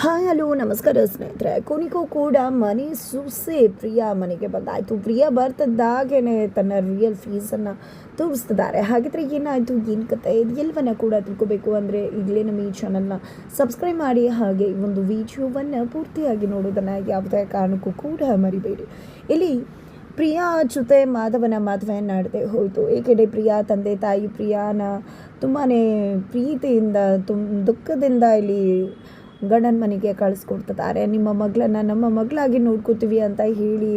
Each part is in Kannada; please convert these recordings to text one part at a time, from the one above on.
ಹಾಯ್, ಹಲೋ, ನಮಸ್ಕಾರ ಸ್ನೇಹಿತರೆ. ಕೊನಿಗೂ ಕೂಡ ಮನೆ ಸೂಸೆ ಪ್ರಿಯಾ ಮನೆಗೆ ಬಂದಾಯಿತು. ಪ್ರಿಯಾ ಬರ್ತದಾಗೇನೆ ತನ್ನ ರಿಯಲ್ ಫೀಸನ್ನು ತೋರಿಸ್ತಿದ್ದಾರೆ. ಹಾಗಿದ್ರೆ ಏನಾಯಿತು? ಏನು ಕತೆ? ಇದು ಎಲ್ಲವನ್ನ ಕೂಡ ತಿಳ್ಕೊಬೇಕು ಅಂದರೆ ಈಗಲೇ ನಮ್ಮ ಈ ಚಾನಲ್ನ ಸಬ್ಸ್ಕ್ರೈಬ್ ಮಾಡಿ, ಹಾಗೆ ಈ ಒಂದು ವಿಡಿಯೋವನ್ನು ಪೂರ್ತಿಯಾಗಿ ನೋಡೋದನ್ನು ಯಾವುದೇ ಕಾರಣಕ್ಕೂ ಕೂಡ ಮರಿಬೇಡಿ. ಇಲ್ಲಿ ಪ್ರಿಯಾ ಜೊತೆ ಮಾಧವನ ಮದುವೆ ನಡೆದೇ ಹೋಯಿತು. ಏಕೆಂದರೆ ಪ್ರಿಯಾ ತಂದೆ ತಾಯಿ ಪ್ರಿಯಾನ ತುಂಬಾ ಪ್ರೀತಿಯಿಂದ, ತುಮ್, ದುಃಖದಿಂದ ಇಲ್ಲಿ ಗಂಡನ ಮನೆಗೆ ಕಳಿಸ್ಕೊಡ್ತಾರೆ ನಿಮ್ಮ ಮಗಳನ್ನು ನಮ್ಮ ಮಗಳಾಗಿ ನೋಡ್ಕೋತೀವಿ ಅಂತ ಹೇಳಿ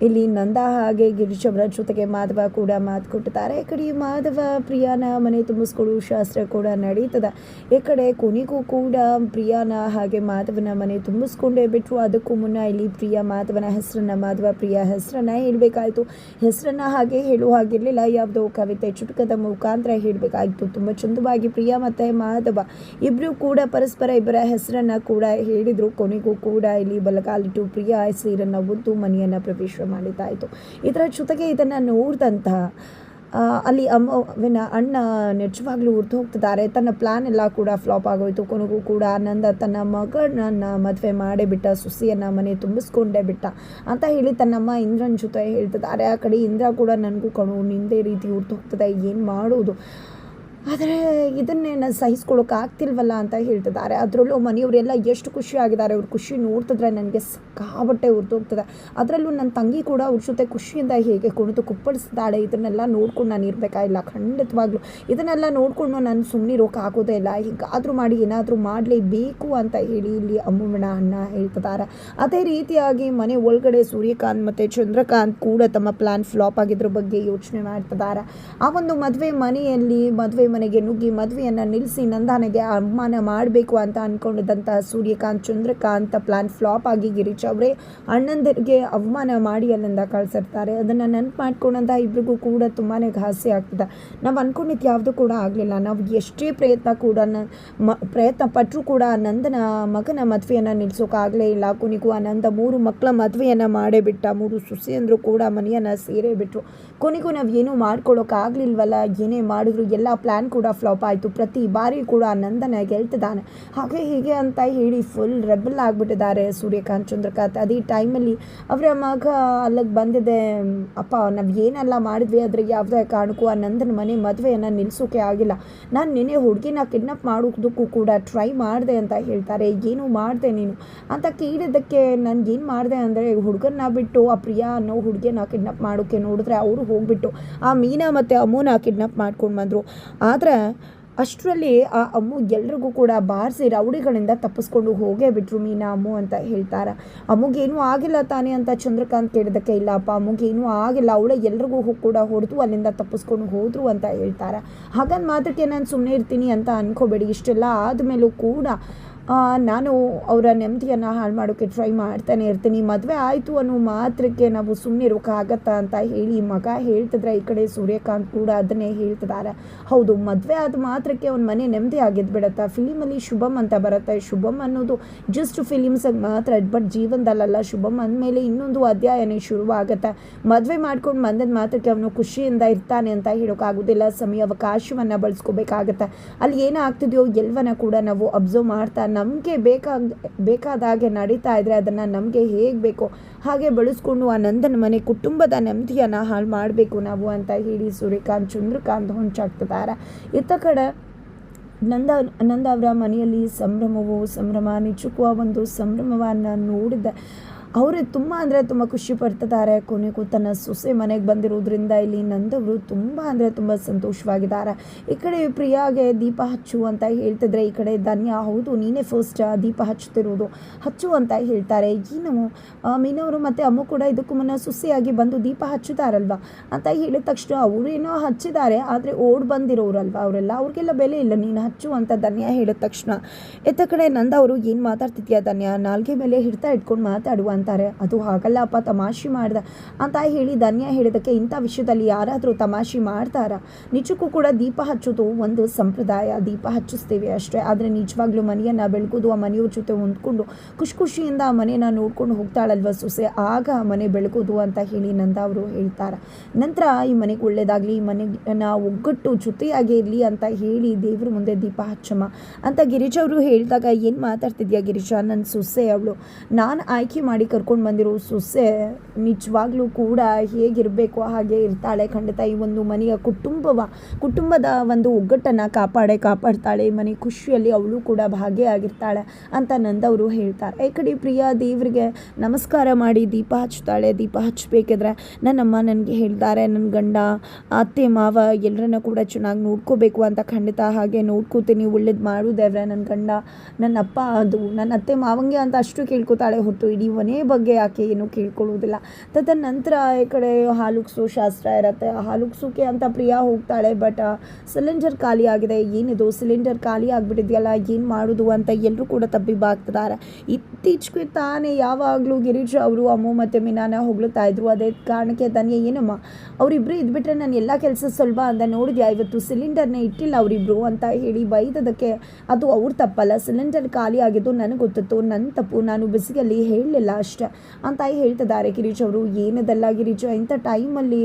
ಇಲ್ಲಿ ನಂದ ಹಾಗೆ ಗಿರಿಜವರ ಜೊತೆಗೆ ಮಾಧವ ಕೂಡ ಮಾತು ಕೊಟ್ಟಿದ್ದಾರೆ. ಈ ಕಡೆ ಮಾಧವ ಪ್ರಿಯಾನ ಮನೆ ತುಂಬಿಸ್ಕೊಳ್ಳೋ ಶಾಸ್ತ್ರ ಕೂಡ ನಡೀತದೆ ಈ ಕಡೆ ಕೊನೆಗೂ ಕೂಡ ಪ್ರಿಯಾನ ಹಾಗೆ ಮಾಧವನ ಮನೆ ತುಂಬಿಸ್ಕೊಂಡೇ ಬಿಟ್ಟರು ಅದಕ್ಕೂ ಮುನ್ನ ಇಲ್ಲಿ ಪ್ರಿಯಾ ಮಾಧವನ ಹೆಸರನ್ನ, ಮಾಧವ ಪ್ರಿಯಾ ಹೆಸರನ್ನ ಹೇಳಬೇಕಾಯಿತು. ಹೆಸರನ್ನ ಹಾಗೆ ಹೇಳುವ ಹಾಗಿರಲಿಲ್ಲ. ಯಾವುದೋ ಕವಿತೆ ಚುಟುಕದ ಮುಖಾಂತರ ಹೇಳಬೇಕಾಗಿತ್ತು ತುಂಬ ಚಂದವಾಗಿ ಪ್ರಿಯಾ ಮತ್ತು ಮಾಧವ ಇಬ್ಬರು ಕೂಡ ಪರಸ್ಪರ ಇಬ್ಬರ ಹೆಸರನ್ನ ಕೂಡ ಹೇಳಿದರು. ಕೊನೆಗೂ ಕೂಡ ಇಲ್ಲಿ ಬಲಕಾಲಿಟ್ಟು ಪ್ರಿಯಾ ಸೀರನ್ನು ಒದ್ದು ಮನೆಯನ್ನು ಪ್ರವೇಶ ಮಾಡಿದ್ದಾಯಿತು. ಇದರ ಜೊತೆಗೆ ಇದನ್ನು ನೋಡಿದಂತಹ ಅಲ್ಲಿ ಅಮ್ಮವಿನ ಅಣ್ಣ ನಿಜವಾಗ್ಲೂ ಉರ್ದು ಹೋಗ್ತಿದ್ದಾರೆ. ತನ್ನ ಪ್ಲ್ಯಾನ್ ಎಲ್ಲ ಕೂಡ ಫ್ಲಾಪ್ ಆಗೋಯ್ತು. ಕೊನೆಗೂ ಕೂಡ ನಂದ ತನ್ನ ಮಗಳನ್ನ ಮದುವೆ ಮಾಡೇ ಬಿಟ್ಟ, ಸುಸಿಯನ್ನು ಮನೆ ತುಂಬಿಸ್ಕೊಂಡೇ ಬಿಟ್ಟ ಅಂತ ಹೇಳಿ ತನ್ನಮ್ಮ ಇಂದ್ರನ ಜೊತೆ ಹೇಳ್ತಿದ್ದಾರೆ. ಆ ಕಡೆ ಇಂದ್ರ ಕೂಡ ನನಗೂ ಕಣು, ನಿಂದೇ ರೀತಿ ಉರ್ದು ಹೋಗ್ತದೆ. ಏನು ಮಾಡೋದು? ಆದರೆ ಇದನ್ನೇ ನಾನು ಸಹಿಸ್ಕೊಳ್ಳೋಕೆ ಆಗ್ತಿಲ್ವಲ್ಲ ಅಂತ ಹೇಳ್ತಿದ್ದಾರೆ. ಅದರಲ್ಲೂ ಮನೆಯವರೆಲ್ಲ ಎಷ್ಟು ಖುಷಿಯಾಗಿದ್ದಾರೆ ಅವ್ರ ಖುಷಿ ನೋಡ್ತಿದ್ರೆ ನನಗೆ ಸಿಕ್ಕಾಬಟ್ಟೆ ಹೋಗ್ತದೆ ಅದರಲ್ಲೂ ನನ್ನ ತಂಗಿ ಕೂಡ ಅವ್ರ ಜೊತೆ ಖುಷಿಯಿಂದ ಹೇಗೆ ಕುಣಿತು ಕುಪ್ಪಳಿಸ್ತಾಳೆ ಇದನ್ನೆಲ್ಲ ನೋಡ್ಕೊಂಡು ನಾನು ಇರಬೇಕಾಗಿಲ್ಲ ಖಂಡಿತವಾಗ್ಲೂ. ಇದನ್ನೆಲ್ಲ ನೋಡಿಕೊಂಡು ನಾನು ಸುಮ್ಮನಿರೋಕೆ ಆಗೋದೇ ಇಲ್ಲ. ಹೀಗಾದರೂ ಮಾಡಿ, ಏನಾದರೂ ಮಾಡಲೇಬೇಕು ಅಂತ ಹೇಳಿ ಇಲ್ಲಿ ಅಮ್ಮಣ್ಣ ಅಣ್ಣ ಹೇಳ್ತಿದ್ದಾರೆ. ಅದೇ ರೀತಿಯಾಗಿ ಮನೆ ಒಳಗಡೆ ಸೂರ್ಯಕಾಂತ್ ಮತ್ತು ಚಂದ್ರಕಾಂತ್ ಕೂಡ ತಮ್ಮ ಪ್ಲಾನ್ ಫ್ಲಾಪ್ ಆಗಿದ್ರ ಬಗ್ಗೆ ಯೋಚನೆ ಮಾಡ್ತಿದ್ದಾರೆ. ಆ ಒಂದು ಮದುವೆ ಮನೆಯಲ್ಲಿ ಮದುವೆ ಮನೆಗೆ ನುಗ್ಗಿ ಮದುವೆಯನ್ನು ನಿಲ್ಲಿಸಿ ನಂದಾನೆಗೆ ಅವಮಾನ ಮಾಡಬೇಕು ಅಂತ ಅಂದ್ಕೊಂಡಿದ್ದಂತಹ ಸೂರ್ಯಕಾಂತ್, ಚಂದ್ರಕಾಂತ್ ಪ್ಲಾನ್ ಫ್ಲಾಪ್ ಆಗಿ ಗಿರೀಶ್ ಅವರೇ ಅಣ್ಣಂದರಿಗೆ ಅವಮಾನ ಮಾಡಿ ಅಲ್ಲಿಂದ ಕಳ್ಸಿರ್ತಾರೆ. ಅದನ್ನು ನೆನಪು ಮಾಡ್ಕೊಂಡಂತಹ ಇಬ್ಬರಿಗೂ ಕೂಡ ತುಂಬಾ ಘಾಸಿ ಆಗ್ತದೆ. ನಾವು ಅಂದ್ಕೊಂಡಿದ್ದು ಯಾವುದು ಕೂಡ ಆಗಲಿಲ್ಲ. ನಾವು ಎಷ್ಟೇ ಪ್ರಯತ್ನ ಕೂಡ ನ- ಮ, ಪ್ರಯತ್ನ ಪಟ್ಟರೂ ಕೂಡ ನಂದನ ಮಗನ ಮದುವೆಯನ್ನು ನಿಲ್ಲಿಸೋಕ್ಕಾಗಲೇ ಇಲ್ಲ. ಕೊನೆಗೂ ಆ ನಂದ ಮೂರು ಮಕ್ಕಳ ಮದುವೆಯನ್ನು ಮಾಡೇ ಬಿಟ್ಟ. ಮೂರು ಸುಸಿಯಂದರು ಕೂಡ ಮನೆಯನ್ನು ಸೇರೇ ಬಿಟ್ಟರು ಕೊನೆಗೂ ನಾವು ಏನೂ ಮಾಡ್ಕೊಳ್ಳೋಕ್ಕಾಗಲಿಲ್ವಲ್ಲ ಏನೇ ಮಾಡಿದ್ರು ಎಲ್ಲ ಪ್ಲ್ಯಾನ್ ಕೂಡ ಫ್ಲಾಪ್ ಆಯಿತು. ಪ್ರತಿ ಬಾರಿ ಕೂಡ ನಂದನ ಗೆಲ್ತಿದ್ದಾನೆ. ಹಾಗೆ ಹೀಗೆ ಅಂತ ಹೇಳಿ ಫುಲ್ ರೆಬಲ್ ಆಗಿಬಿಟ್ಟಿದ್ದಾರೆ ಸೂರ್ಯಕಾಂತ್, ಚಂದ್ರಕಾಂತ್. ಅದೇ ಟೈಮಲ್ಲಿ ಅವರ ಮಗ ಅಲ್ಲಿಗೆ ಬಂದಿದೆ. ಅಪ್ಪ, ನಾವು ಏನೆಲ್ಲ ಮಾಡಿದ್ವಿ ಆದರೆ ಯಾವುದೇ ಕಾರಣಕ್ಕೂ ಆ ನಂದನ ಮನೆ ಮದುವೆಯನ್ನು ನಿಲ್ಲಿಸೋಕೆ ಆಗಿಲ್ಲ. ನಾನು ನಿನ್ನೆ ಹುಡುಗಿನ ಕಿಡ್ನಾಪ್ ಮಾಡೋದಕ್ಕೂ ಕೂಡ ಟ್ರೈ ಮಾಡಿದೆ ಅಂತ ಹೇಳ್ತಾರೆ. ಏನು ಮಾಡಿದೆ ನೀನು? ಅಂತ ಕೇಳಿದ್ದಕ್ಕೆ ನಾನು ಏನು ಮಾಡಿದೆ ಅಂದರೆ, ಹುಡುಗನ್ನ ಬಿಟ್ಟು ಆ ಪ್ರಿಯಾ ಅನ್ನೋ ಹುಡುಗಿನ ಕಿಡ್ನಾಪ್ ಮಾಡೋಕ್ಕೆ ನೋಡಿದ್ರೆ ಅವರು ಹೋಗ್ಬಿಟ್ಟು ಆ ಮೀನಾ ಮತ್ತು ಅಮ್ಮನ ಕಿಡ್ನಾಪ್ ಮಾಡ್ಕೊಂಡು ಬಂದರು. ಆದರೆ ಅಷ್ಟರಲ್ಲಿ ಆ ಅಮ್ಮು ಎಲ್ರಿಗೂ ಕೂಡ ಬಾರಿಸಿ ರೌಡಿಗಳಿಂದ ತಪ್ಪಿಸ್ಕೊಂಡು ಹೋಗೇ ಬಿಟ್ರು ಮೀನಾ ಅಮ್ಮು ಅಂತ ಹೇಳ್ತಾರೆ. ಅಮ್ಮಗೇನೂ ಆಗಿಲ್ಲ ತಾನೇ ಅಂತ ಚಂದ್ರಕಾಂತ್ ಕೇಳಿದಕ್ಕೆ ಇಲ್ಲಪ್ಪ ಅಮ್ಮಗೇನೂ ಆಗಿಲ್ಲ, ಅವಳೇ ಎಲ್ರಿಗೂ ಕೂಡ ಹೊಡೆದು ಅಲ್ಲಿಂದ ತಪ್ಪಿಸ್ಕೊಂಡು ಹೋದ್ರು ಅಂತ ಹೇಳ್ತಾರೆ. ಹಾಗಂದ್ ಮಾತ್ರಕ್ಕೆ ನಾನು ಸುಮ್ಮನೆ ಇರ್ತೀನಿ ಅಂತ ಅನ್ಕೋಬೇಡಿ, ಇಷ್ಟೆಲ್ಲ ಆದಮೇಲೂ ಕೂಡ ನಾನು ಅವರ ನೆಮ್ಮದಿಯನ್ನು ಹಾಳು ಮಾಡೋಕ್ಕೆ ಟ್ರೈ ಮಾಡ್ತಾನೆ ಇರ್ತೀನಿ. ಮದುವೆ ಆಯಿತು ಅನ್ನೋ ಮಾತ್ರಕ್ಕೆ ನಾವು ಸುಮ್ಮನೆ ಇರೋಕ್ಕಾಗತ್ತಾ ಅಂತ ಹೇಳಿ ಮಗ ಹೇಳ್ತಿದ್ರೆ ಈ ಕಡೆ ಸೂರ್ಯಕಾಂತ್ ಕೂಡ ಅದನ್ನೇ ಹೇಳ್ತಿದ್ದಾರೆ ಹೌದು, ಮದುವೆ ಆದ ಮಾತ್ರಕ್ಕೆ ಅವ್ನ ಮನೆ ನೆಮ್ಮದಿ ಆಗಿದ್ದು ಬಿಡತ್ತಾ? ಫಿಲಿಮಲ್ಲಿ ಶುಭಮ್ ಅಂತ ಬರುತ್ತೆ. ಶುಭಮ್ ಅನ್ನೋದು ಜಸ್ಟ್ ಫಿಲಿಮ್ಸಾಗಿ ಮಾತ್ರ ಬಟ್ ಜೀವನದಲ್ಲ ಶುಭಮ್ ಅಂದಮೇಲೆ ಇನ್ನೊಂದು ಅಧ್ಯಾಯನೇ ಶುರುವಾಗುತ್ತೆ. ಮದುವೆ ಮಾಡ್ಕೊಂಡು ಬಂದದ ಮಾತ್ರಕ್ಕೆ ಅವನು ಖುಷಿಯಿಂದ ಇರ್ತಾನೆ ಅಂತ ಹೇಳೋಕ್ಕಾಗೋದಿಲ್ಲ ಸಮಯ ಅವಕಾಶವನ್ನು ಬಳಸ್ಕೋಬೇಕಾಗತ್ತೆ. ಅಲ್ಲಿ ಏನಾಗ್ತಿದೆಯೋ ಎಲ್ಲವನ್ನ ಕೂಡ ನಾವು ಅಬ್ಸರ್ವ್ ಮಾಡ್ತಾ ನಮಗೆ ಬೇಕಾದ ಹಾಗೆ ನಡೀತಾ ಇದ್ರೆ ಅದನ್ನು ನಮಗೆ ಹೇಗೆ ಬೇಕೋ ಹಾಗೆ ಬಳಸ್ಕೊಂಡು ಆ ನಂದನ ಮನೆ ಕುಟುಂಬದ ನೆಮ್ಮದಿಯನ್ನು ಹಾಳು ಮಾಡಬೇಕು ನಾವು ಅಂತ ಹೇಳಿ ಸೂರ್ಯಕಾಂತ್, ಚಂದ್ರಕಾಂತ್ ಹೊಂಚಾಗ್ತಿದ್ದಾರೆ ಇತ್ತ ಕಡೆ ನಂದ ನಂದ ಅವರ ಮನೆಯಲ್ಲಿ ಸಂಭ್ರಮವು, ಸಂಭ್ರಮ ಆ ಒಂದು ಸಂಭ್ರಮವನ್ನು ನೋಡಿದ ಅವರು ತುಂಬ ಅಂದರೆ ತುಂಬ ಖುಷಿ ಪಡ್ತಿದ್ದಾರೆ. ಕೊನೆಗೂ ತನ್ನ ಸೊಸೆ ಮನೆಗೆ ಬಂದಿರೋದ್ರಿಂದ ಇಲ್ಲಿ ನಂದವರು ತುಂಬ ಅಂದರೆ ತುಂಬ ಸಂತೋಷವಾಗಿದ್ದಾರೆ. ಈ ಕಡೆ ಪ್ರಿಯಾಗೆ ದೀಪ ಹಚ್ಚು ಅಂತ ಹೇಳ್ತಿದ್ರೆ, ಈ ಕಡೆ ಧನ್ಯ, ಹೌದು, ನೀನೇ ಫಸ್ಟ್ ದೀಪ ಹಚ್ಚುತ್ತಿರುವುದು ಹಚ್ಚು ಅಂತ ಹೇಳ್ತಾರೆ. ಏನು ಮೀನವರು ಮತ್ತು ಅಮ್ಮ ಕೂಡ ಇದಕ್ಕೂ ಮುನ್ನ ಸೊಸೆಯಾಗಿ ಬಂದು ದೀಪ ಹಚ್ಚುತ್ತಾರಲ್ವ ಅಂತ ಹೇಳಿದ ತಕ್ಷಣ ಅವರೇನೋ ಹಚ್ಚಿದ್ದಾರೆ, ಆದರೆ ಓಡ್ ಬಂದಿರೋರಲ್ವ ಅವರೆಲ್ಲ? ಅವ್ರಿಗೆಲ್ಲ ಬೆಲೆ ಇಲ್ಲ, ನೀನು ಹಚ್ಚು ಅಂತ ಧನ್ಯ ಹೇಳಿದ ತಕ್ಷಣ. ಎತ್ತ ಕಡೆ ನಂದ ಅವರು, ಏನು ಮಾತಾಡ್ತಿದ್ಯಾ ಧನ್ಯ? ನಾಲ್ಗೆ ಮೇಲೆ ಹಿಡ್ತಾ ಇಟ್ಕೊಂಡು ಮಾತಾಡುವ ಅಂತಾರೆ. ಅದು ಹಾಗಲ್ಲಪ್ಪ ತಮಾಷೆ ಮಾಡ್ದ. ಅಂತ ಹೇಳಿ ಧನ್ಯ ಹೇಳಿದಕ್ಕೆ ಇಂಥ ವಿಷಯದಲ್ಲಿ ಯಾರಾದರೂ ತಮಾಷೆ ಮಾಡ್ತಾರಾ? ನಿಜಕ್ಕೂ ಕೂಡ ದೀಪ ಹಚ್ಚೋದು ಒಂದು ಸಂಪ್ರದಾಯ. ದೀಪ ಹಚ್ಚಿಸ್ತೀವಿ ಅಷ್ಟೇ. ಆದರೆ ನಿಜವಾಗ್ಲೂ ಮನೆಯನ್ನು ಬೆಳಗೋದು ಆ ಮನೆಯವ್ರ ಜೊತೆ ಹೊಂದ್ಕೊಂಡು ಖುಷಿ ಖುಷಿಯಿಂದ ಆ ಮನೆಯನ್ನು ನೋಡ್ಕೊಂಡು ಹೋಗ್ತಾಳಲ್ವ ಸೊಸೆ? ಆಗ ಮನೆ ಬೆಳಗೋದು ಅಂತ ಹೇಳಿ ನಂದ ಅವರು ಹೇಳ್ತಾರೆ. ನಂತರ ಈ ಮನೆಗೆ ಒಳ್ಳೇದಾಗಲಿ, ಈ ಮನೆಯನ್ನು ಒಗ್ಗಟ್ಟು ಜೊತೆಯಾಗಿ ಇರಲಿ ಅಂತ ಹೇಳಿ ದೇವ್ರ ಮುಂದೆ ದೀಪ ಹಚ್ಚಮ್ಮ. ಅಂತ ಗಿರಿಜಾ ಅವರು ಹೇಳಿದಾಗ ಏನು ಮಾತಾಡ್ತಿದ್ಯಾ ಗಿರಿಜಾ? ನನ್ನ ಸೊಸೆ ಅವಳು. ನಾನು ಆಯ್ಕೆ ಮಾಡಿ ಕರ್ಕೊಂಡು ಬಂದಿರೋ ಸೊಸೆ ನಿಜವಾಗ್ಲೂ ಕೂಡ ಹೇಗಿರಬೇಕು, ಹಾಗೆ ಇರ್ತಾಳೆ ಖಂಡಿತ. ಈ ಒಂದು ಮನೆಯ ಕುಟುಂಬವ, ಕುಟುಂಬದ ಒಂದು ಒಗ್ಗಟ್ಟನ್ನು ಕಾಪಾಡೆ, ಕಾಪಾಡ್ತಾಳೆ. ಈ ಮನೆ ಖುಷಿಯಲ್ಲಿ ಅವಳು ಕೂಡ ಭಾಗಿಯಾಗಿರ್ತಾಳೆ ಅಂತ ನಂದವರು ಹೇಳ್ತಾರೆ. ಈ ಕಡೆ ಪ್ರಿಯಾ, ದೇವರಿಗೆ ನಮಸ್ಕಾರ ಮಾಡಿ, ದೀಪ ಹಚ್ತಾಳೆ ದೀಪ ಹಚ್ಚಬೇಕಿದ್ರೆ ನನ್ನಮ್ಮ ನನಗೆ ಹೇಳ್ತಾರೆ ನನ್ನ ಗಂಡ, ಅತ್ತೆ, ಮಾವ ಎಲ್ಲರನ್ನ ಕೂಡ ಚೆನ್ನಾಗಿ ನೋಡ್ಕೋಬೇಕು ಅಂತ ಖಂಡಿತ. ಹಾಗೆ ನೋಡ್ಕೋತೀನಿ, ಒಳ್ಳೇದು ಮಾಡು ದೇವ್ರೆ. ನನ್ನ ಗಂಡ ನನ್ನ ಅಪ್ಪ ಅದು ನನ್ನ ಅತ್ತೆ ಮಾವಂಗೆ ಅಂತ ಅಷ್ಟು ಕೇಳ್ಕೊತಾಳೆ ಹೊರತು ಇಡೀ ಮನೆ ಬಗ್ಗೆ ಯಾಕೆ ಏನೂ ಕೇಳ್ಕೊಳ್ಳೋದಿಲ್ಲ ತದನಂತರ ಈ ಕಡೆ ಹಾಲುಕ್ಸು ಶಾಸ್ತ್ರ ಇರುತ್ತೆ. ಹಾಲುಕ್ಸೋಕೆ ಅಂತ ಪ್ರಿಯಾ ಹೋಗ್ತಾಳೆ ಬಟ್ ಸಿಲಿಂಡರ್ ಖಾಲಿ ಆಗಿದೆ. ಏನಿದು? ಸಿಲಿಂಡರ್ ಖಾಲಿ ಆಗಿಬಿಟ್ಟಿದೆಯಲ್ಲ, ಏನು ಮಾಡೋದು ಅಂತ ಎಲ್ಲರೂ ಕೂಡ ತಬ್ಬಿಬ್ಬಾಗ್ತಿದ್ದಾರೆ ಇತ್ತೀಚೆಗೆ ತಾನೇ ಯಾವಾಗಲೂ ಗಿರೀಶ್ ಅವರು ಅಮ್ಮು ಮತ್ತು ಮೀನಾನ ಹೊಗಳುತ್ತಾ ಇದ್ರು. ಅದೇ ಕಾರಣಕ್ಕೆ ತಾನೇ ಏನಮ್ಮ? ಅವರಿಬ್ಬರು ಇದ್ಬಿಟ್ರೆ ನಾನು ಎಲ್ಲ ಕೆಲಸ ಸ್ವಲ್ಪ ಅಂತ ನೋಡಿದ್ಯಾ? ಇವತ್ತು ಸಿಲಿಂಡರ್ನೇ ಇಟ್ಟಿಲ್ಲ ಅವರಿಬ್ಬರು ಅಂತ ಹೇಳಿ ಬೈದದಕ್ಕೆ ಅದು ಅವ್ರ ತಪ್ಪಲ್ಲ. ಸಿಲಿಂಡರ್ ಖಾಲಿ ಆಗಿದ್ದು ನನಗೆ ಗೊತ್ತಿತ್ತು. ನನ್ನ ತಪ್ಪು. ನಾನು ಬಿಸಿಗಲ್ಲಿ ಹೇಳಲಿಲ್ಲ. ಅಷ್ಟೇ ಅಂತ ಹೇಳ್ತಿದ್ದಾರೆ. ಗಿರೀಶ್ ಅವರು, ಏನದಲ್ಲ ಗಿರೀಶ್, ಇಂಥ ಟೈಮಲ್ಲಿ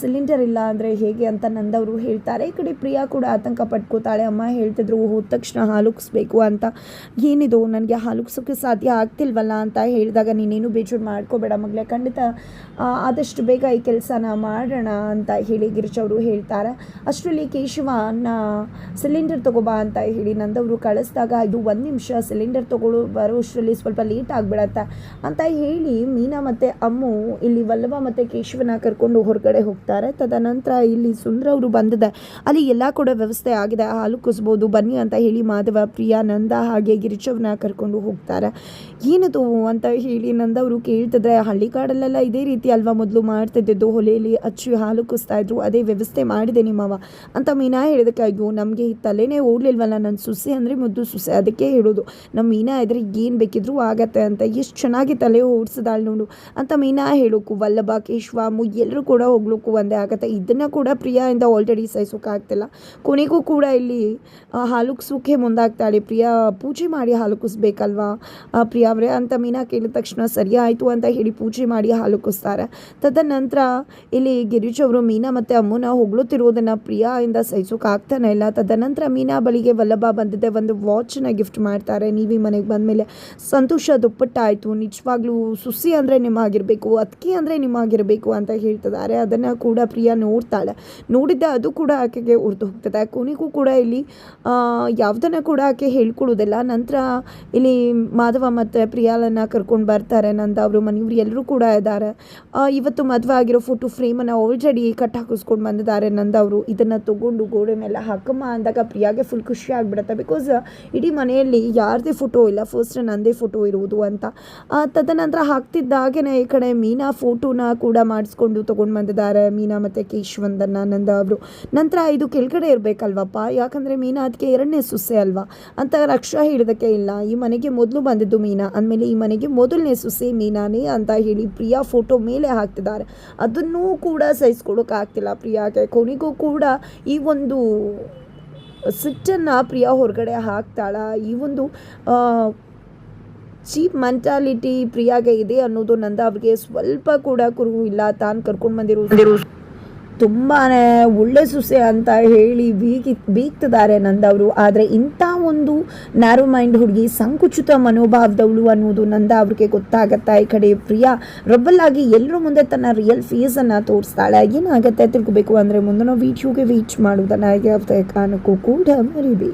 ಸಿಲಿಂಡರ್ ಇಲ್ಲ ಅಂದರೆ ಹೇಗೆ ಅಂತ ನಂದವರು ಹೇಳ್ತಾರೆ. ಈ ಕಡೆ ಪ್ರಿಯಾ ಕೂಡ ಆತಂಕ ಪಟ್ಕೋತಾಳೆ. ಅಮ್ಮ ಹೇಳ್ತಿದ್ರು ಹೋದ ತಕ್ಷಣ ಹಾಲುಕ್ಸ್ಬೇಕು ಅಂತ. ಏನಿದು, ನನಗೆ ಹಾಲುಕ್ಸೋಕ್ಕೆ ಸಾಧ್ಯ ಆಗ್ತಿಲ್ವಲ್ಲ ಅಂತ ಹೇಳಿದಾಗ, ನೀನೇನು ಬೇಜೂರು ಮಾಡ್ಕೋಬೇಡ ಮಗಳೇ, ಖಂಡಿತ ಆದಷ್ಟು ಬೇಗ ಈ ಕೆಲಸನ ಮಾಡೋಣ ಅಂತ ಹೇಳಿ ಗಿರೀಶ್ ಅವರು ಹೇಳ್ತಾರೆ. ಅಷ್ಟರಲ್ಲಿ ಕೇಶವನ ಸಿಲಿಂಡರ್ ತಗೋಬಾ ಅಂತ ಹೇಳಿ ನಂದವರು ಕಳಿಸಿದಾಗ, ಇದು ಒಂದು ನಿಮಿಷ ಸಿಲಿಂಡರ್ ತಗೊಳ್ಳೋ ಬರೋಷ್ಟರಲ್ಲಿ ಸ್ವಲ್ಪ ಲೇಟ್ ಆಗಿಬಿಡತ್ತೆ. ಅಂತ ಹೇಳಿ ಮೀನಾ ಮತ್ತು ಅಮ್ಮು ಇಲ್ಲಿ ವಲ್ಲಭ ಮತ್ತು ಕೇಶವನ ಕರ್ಕೊಂಡು ಹೊರಗಡೆ ಹೋಗ್ತಾರೆ. ತದನಂತರ ಇಲ್ಲಿ ಸುಂದ್ರ ಅವರು ಬಂದಿದೆ. ಅಲ್ಲಿ ಎಲ್ಲ ಕೂಡ ವ್ಯವಸ್ಥೆ ಆಗಿದೆ. ಹಾಲು ಕುಸ್ಬೋದು, ಬನ್ನಿ ಅಂತ ಹೇಳಿ ಮಾಧವ, ಪ್ರಿಯಾ, ನಂದ ಹಾಗೆ ಗಿರಿಚವ್ನ ಕರ್ಕೊಂಡು ಹೋಗ್ತಾರೆ. ಏನದು ಅಂತ ಹೇಳಿ ನಂದವರು ಕೇಳ್ತಿದ್ರೆ, ಹಳ್ಳಿ ಕಾಡಲ್ಲೆಲ್ಲ ಇದೇ ರೀತಿ ಅಲ್ವಾ ಮೊದಲು ಮಾಡ್ತಿದ್ದಿದ್ದು? ಹೊಲೆಯಲ್ಲಿ ಹಚ್ಚಿ ಹಾಲು ಕುಸ್ತಾ ಇದ್ರು. ಅದೇ ವ್ಯವಸ್ಥೆ ಮಾಡಿದೆ ನಿಮ್ಮವ ಅಂತ ಮೀನಾ ಹೇಳಿದಕ್ಕೆ ಅಯ್ಯೋ, ನಮಗೆ ತಲೆನೇ ಓಡ್ಲಿಲ್ವಲ್ಲ ನನ್ನ ಸುಸೆ ಅಂದರೆ ಮುದ್ದು ಸುಸೆ. ಅದಕ್ಕೆ ಹೇಳೋದು ನಮ್ಮ ಮೀನಾ ಇದ್ರೆ ಏನು ಬೇಕಿದ್ರೂ ಆಗತ್ತೆ ಅಂತ. ಎಷ್ಟು ಚೆನ್ನಾಗಿ ತಲೆ ಓಡಿಸಿದಾಳು ನೋಡು. ಅಂತ ಮೀನಾ ಹೇಳೋಕು. ವಲ್ಲಭ ಕೇಶ್ವಾಮು ಎಲ್ಲರೂ ಕೂಡ ಹೋಗ್ಲಿಕ್ಕೂ ಒಂದೇ ಆಗುತ್ತೆ. ಇದನ್ನು ಕೂಡ ಪ್ರಿಯಾಯಿಂದ ಆಲ್ರೆಡಿ ಸಹಿಸೋಕ್ಕಾಗ್ತಿಲ್ಲ ಕೊನೆಗೂ ಕೂಡ ಇಲ್ಲಿ ಹಾಲುಕ್ಸೋಕ್ಕೆ ಮುಂದಾಗ್ತಾಳೆ. ಪ್ರಿಯಾ, ಪೂಜೆ ಮಾಡಿ ಹಾಲು ಕುಸ್ಬೇಕಲ್ವಾ ಪ್ರಿಯಾ ಅವರೇ ಅಂತ ಮೀನಾ ಕೇಳಿದ ತಕ್ಷಣ, ಸರಿ ಅಂತ ಹೇಳಿ ಪೂಜೆ ಮಾಡಿ ಹಾಲುಗಿಸ್ತಾರೆ ತದನಂತರ ಇಲ್ಲಿ ಗಿರೀಶ್ ಅವರು, ಮೀನಾ ಮತ್ತು ಅಮ್ಮನ ಹೊಗಳುತ್ತಿರುವುದನ್ನು ಪ್ರಿಯಾಯಿಂದ ಸಹಿಸೋಕ್ಕಾಗ್ತಾನೆ ಇಲ್ಲ. ತದನಂತರ ಮೀನಾ ಬಳಿಗೆ ವಲ್ಲಭ ಬಂದಿದ್ದೆ ಒಂದು ವಾಚನ್ನ ಗಿಫ್ಟ್ ಮಾಡ್ತಾರೆ. ನೀವೇ ಮನೆಗೆ ಬಂದಮೇಲೆ ಸಂತೋಷ ದುಪ್ಪಟ್ಟಾಯಿತು. ನಿಜವಾಗ್ಲೂ ಸುಸಿ ಅಂದರೆ ನಿಮ್ಮಾಗಿರಬೇಕು ಅತ್ಕಿ ಅಂದರೆ ನಿಮ್ಮಾಗಿರಬೇಕು ಅಂತ ಹೇಳ್ತಿದ್ದಾರೆ ಅದನ್ನು ಕೂಡ ಪ್ರಿಯಾ ನೋಡ್ತಾಳೆ. ನೋಡಿದ್ದೆ ಅದು ಕೂಡ ಆಕೆಗೆ ಉರ್ದು ಹೋಗ್ತದೆ. ಕೊನೆಗೂ ಕೂಡ ಇಲ್ಲಿ ಯಾವುದನ್ನು ಕೂಡ ಆಕೆ ಹೇಳ್ಕೊಳ್ಳೋದಿಲ್ಲ ನಂತರ ಇಲ್ಲಿ ಮಾಧವ ಮತ್ತು ಪ್ರಿಯಾಲನ್ನ ಕರ್ಕೊಂಡು ಬರ್ತಾರೆ. ನಂದ ಅವರು ಮನೆಯವರು ಎಲ್ಲರೂ ಕೂಡ ಇದ್ದಾರೆ. ಇವತ್ತು ಮದುವೆ ಆಗಿರೋ ಫೋಟೋ ಫ್ರೇಮನ್ನು ಆಲ್ರೆಡಿ ಕಟ್ ಹಾಕಿಸ್ಕೊಂಡು ಬಂದಿದ್ದಾರೆ ನಂದ ಅವರು. ಇದನ್ನು ತಗೊಂಡು ಗೋಡೆ ಮೇಲೆ ಹಾಕಮ್ಮ ಅಂದಾಗ ಪ್ರಿಯಾಗೆ ಫುಲ್ ಖುಷಿ ಆಗಿಬಿಡುತ್ತೆ. ಬಿಕಾಸ್ ಇಡೀ ಮನೆಯಲ್ಲಿ ಯಾರದೇ ಫೋಟೋ ಇಲ್ಲ. ಫಸ್ಟ್ ನಂದೇ ಫೋಟೋ ಇರುವುದು ಅಂತ. ತದನಂತರ ಹಾಗೆಯೇ ಈ ಕಡೆ ಮೀನಾ ಫೋಟೋನ ಕೂಡ ಮಾಡಿಸ್ಕೊಂಡು ತೊಗೊಂಡು ಬಂದಿದ್ದಾರೆ. ಮೀನಾ ಮತ್ತು ಕೇಶವಂದನ್ನ ನಂದ ಅವರು. ನಂತರ ಇದು ಕೆಳಗಡೆ ಇರಬೇಕಲ್ವಪ್ಪ? ಯಾಕಂದರೆ ಮೀನಾ ಅದಕ್ಕೆ ಎರಡನೇ ಸುಸೆ ಅಲ್ವಾ? ಅಂತ ರಕ್ಷಾ ಹೇಳಿದಕ್ಕೆ ಇಲ್ಲ. ಈ ಮನೆಗೆ ಮೊದಲು ಬಂದಿದ್ದು ಮೀನಾ. ಅಂದಮೇಲೆ ಈ ಮನೆಗೆ ಮೊದಲನೇ ಸುಸೆ ಮೀನಾನೇ ಅಂತ ಹೇಳಿ ಪ್ರಿಯಾ ಫೋಟೋ ಮೇಲೆ ಹಾಕ್ತಿದ್ದಾರೆ. ಅದನ್ನೂ ಕೂಡ ಸಹಿಸ್ಕೊಡೋಕ್ಕಾಗ್ತಿಲ್ಲ ಪ್ರಿಯಾಗೆ ಕೊನೆಗೂ ಕೂಡ ಈ ಒಂದು ಸಿಟ್ಟನ್ನು ಪ್ರಿಯಾ ಹೊರಗಡೆ ಹಾಕ್ತಾಳ. ಈ ಒಂದು ಚೀಪ್ ಮೆಂಟಾಲಿಟಿ ಪ್ರಿಯಾಗೆ ಇದೆ ಅನ್ನೋದು ನಂದ ಅವ್ರಿಗೆ ಸ್ವಲ್ಪ ಕೂಡ ಕುರು ಇಲ್ಲ. ತಾನು ಕರ್ಕೊಂಡು ಬಂದಿರೋ ತುಂಬಾ ಒಳ್ಳೆ ಸುಸೆ ಅಂತ ಹೇಳಿ ಬೀಗಿ ಬೀಗ್ತಿದ್ದಾರೆ ನಂದವರು ಆದರೆ ಇಂಥ ಒಂದು ನ್ಯಾರೋ ಮೈಂಡ್ ಹುಡುಗಿ ಸಂಕುಚಿತ ಮನೋಭಾವದವಳು ಅನ್ನೋದು ನಂದ ಅವ್ರಿಗೆ ಗೊತ್ತಾಗತ್ತಾ ಈ ಕಡೆ. ಪ್ರಿಯಾ ರಬ್ಬಲ್ ಆಗಿ ಎಲ್ಲರ ಮುಂದೆ ತನ್ನ ರಿಯಲ್ ಫೇಸನ್ನು ತೋರಿಸ್ತಾಳೆ. ಏನಾಗತ್ತೆ ತಿಳ್ಕೊಬೇಕು ಅಂದರೆ ಮುಂದಿನ ವೀಡಿಯೋಗೆ ವೀಚ್ ಮಾಡೋದನ್ನ ಯಾವುದೇ ಕಾರಣಕ್ಕೂ ಕೂಡ ಮರಿಬೇಡಿ.